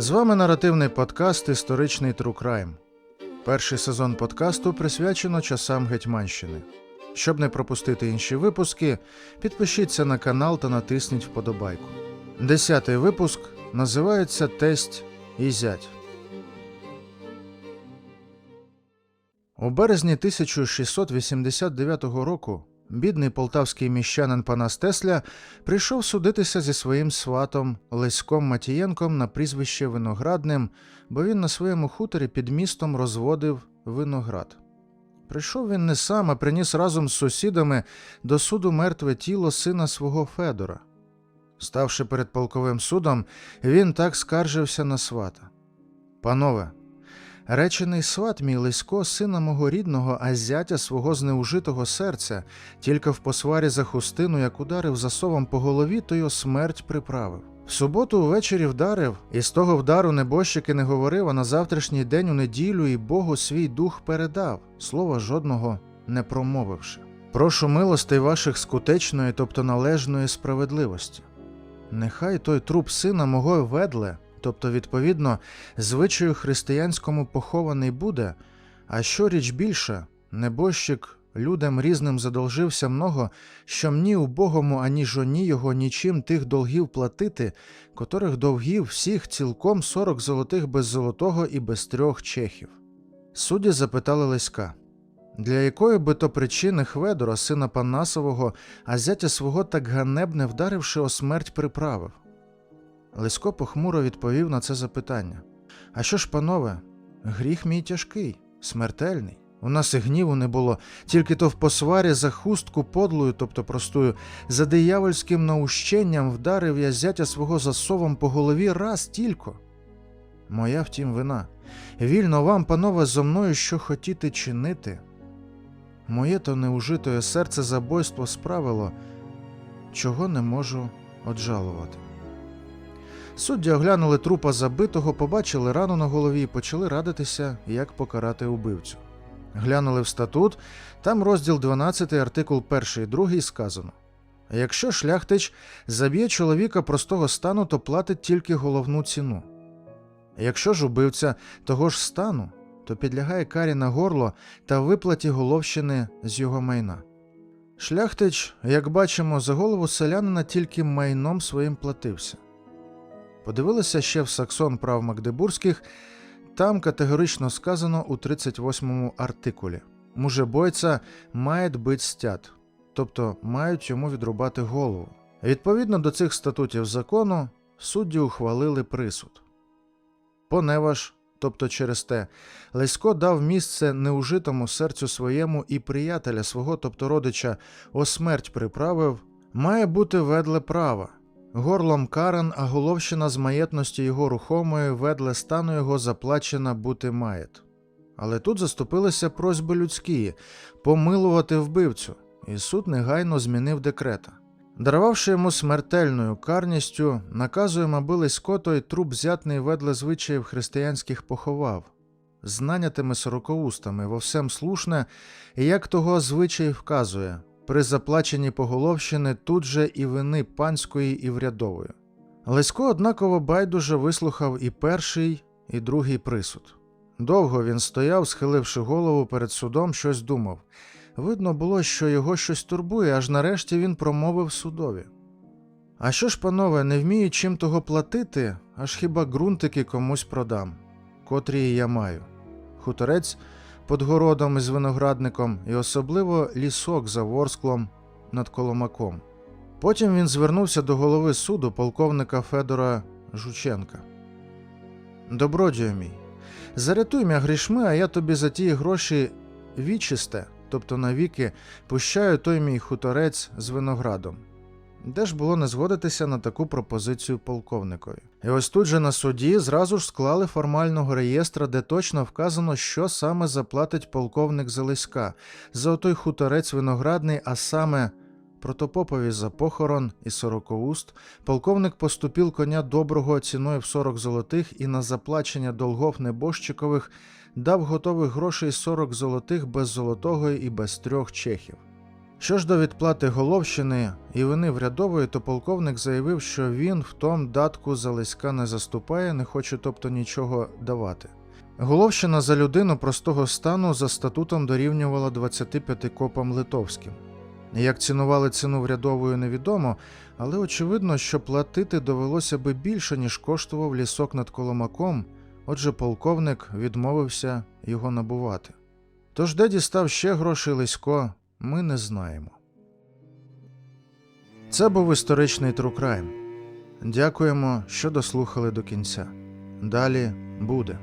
З вами наративний подкаст Історичний True Crime. Перший сезон подкасту присвячено часам Гетьманщини. Щоб не пропустити інші випуски, підпишіться на канал та натисніть вподобайку. Десятий випуск називається Тесть і зять. У березні 1689 року бідний полтавський міщанин Панас Тесля прийшов судитися зі своїм сватом Леськом Матієнком на прізвище Виноградним, бо він на своєму хуторі під містом розводив виноград. Прийшов він не сам, а приніс разом з сусідами до суду мертве тіло сина свого Федора. Ставши перед полковим судом, він так скаржився на свата. Панове, речений сват мій Лисько, сина мого рідного, а зятя свого знеужитого серця, тільки в посварі за хустину, як ударив засовом по голові, то й о смерть приправив. В суботу увечері вдарив, і з того вдару небожчики не говорив, а на завтрашній день у неділю і Богу свій дух передав, слова жодного не промовивши. Прошу милостей ваших скутечної, тобто належної справедливості. Нехай той труп сина мого ведле, тобто, відповідно, звичаю християнському похований буде, а що річ більша, небожчик людям різним задолжився много, що мні убогому ані жоні його нічим тих долгів платити, котрих довгів всіх цілком сорок золотих без золотого і без трьох чехів. Судді запитали Леська, для якої би то причини Хведора, сина Панасового, а зятя свого так ганебне вдаривши о смерть приправив. Лесько похмуро відповів на це запитання. А що ж, панове, гріх мій тяжкий, смертельний. У нас і гніву не було, тільки то в посварі за хустку подлою, тобто простою, за диявольським наущенням вдарив я зятя свого засовом по голові раз тільки. Моя втім вина. Вільно вам, панове, зо мною що хотіти чинити. Моє то неужитое серце забойство справило, чого не можу оджалувати. Судді оглянули трупа забитого, побачили рану на голові і почали радитися, як покарати убивцю. Глянули в статут, там розділ 12, артикул 1 і 2 сказано: якщо шляхтич заб'є чоловіка простого стану, то платить тільки головну ціну. Якщо ж убивця того ж стану, то підлягає карі на горло та виплаті головщини з його майна. Шляхтич, як бачимо, за голову селянина тільки майном своїм платився. Подивилися ще в Саксон прав Магдебурзьких, там категорично сказано у 38-му артикулі мужебойця має бить стят, тобто мають йому відрубати голову. Відповідно до цих статутів закону, судді ухвалили присуд. Поневаж, тобто через те, Лесько дав місце неужитому серцю своєму і приятеля свого, тобто родича, о смерть приправив, має бути ведле права. Горлом каран, а головщина з маєтності його рухомої ведле стану його заплачена бути маєт. Але тут заступилися просьби людські помилувати вбивцю, і суд негайно змінив декрета. Дарувавши йому смертельною карністю, наказуємо, аби Лесько той труп взятний ведле звичаїв християнських поховав, з нанятими сорокоустами, во всем слушне, як того звичай вказує, при заплаченні поголовщини тут же і вини панської і врядової. Лесько однаково байдуже вислухав і перший, і другий присуд. Довго він стояв, схиливши голову перед судом, щось думав. Видно було, що його щось турбує, аж нарешті він промовив судові. А що ж, панове, не вмію чим того платити, аж хіба ґрунтики комусь продам, котрі я маю. Хуторець під городом із виноградником і особливо лісок за ворсклом над Коломаком. Потім він звернувся до голови суду полковника Федора Жученка. Добродію мій, зарятуй мя грішми, а я тобі за ті гроші вічисте, тобто навіки, пущаю той мій хуторець з виноградом. Де ж було не згодитися на таку пропозицію полковникові? І ось тут же на суді зразу ж склали формального реєстра, де точно вказано, що саме заплатить полковник Залиська за отой хуторець виноградний, а саме протопопові за похорон і сорокоуст, полковник поступив коня доброго ціною в 40 золотих і на заплачення долгов небожчикових дав готових грошей 40 золотих без золотого і без трьох чехів. Що ж до відплати Головщини і вини врядової, то полковник заявив, що він в том датку за Леська не заступає, не хоче тобто нічого давати. Головщина за людину простого стану за статутом дорівнювала 25 копам литовським. Як цінували ціну врядовою, невідомо, але очевидно, що платити довелося би більше, ніж коштував лісок над Коломаком, отже, полковник відмовився його набувати. Тож де дістав ще грошей Лисько, ми не знаємо. Це був історичний Crime. Дякуємо, що дослухали до кінця. Далі буде.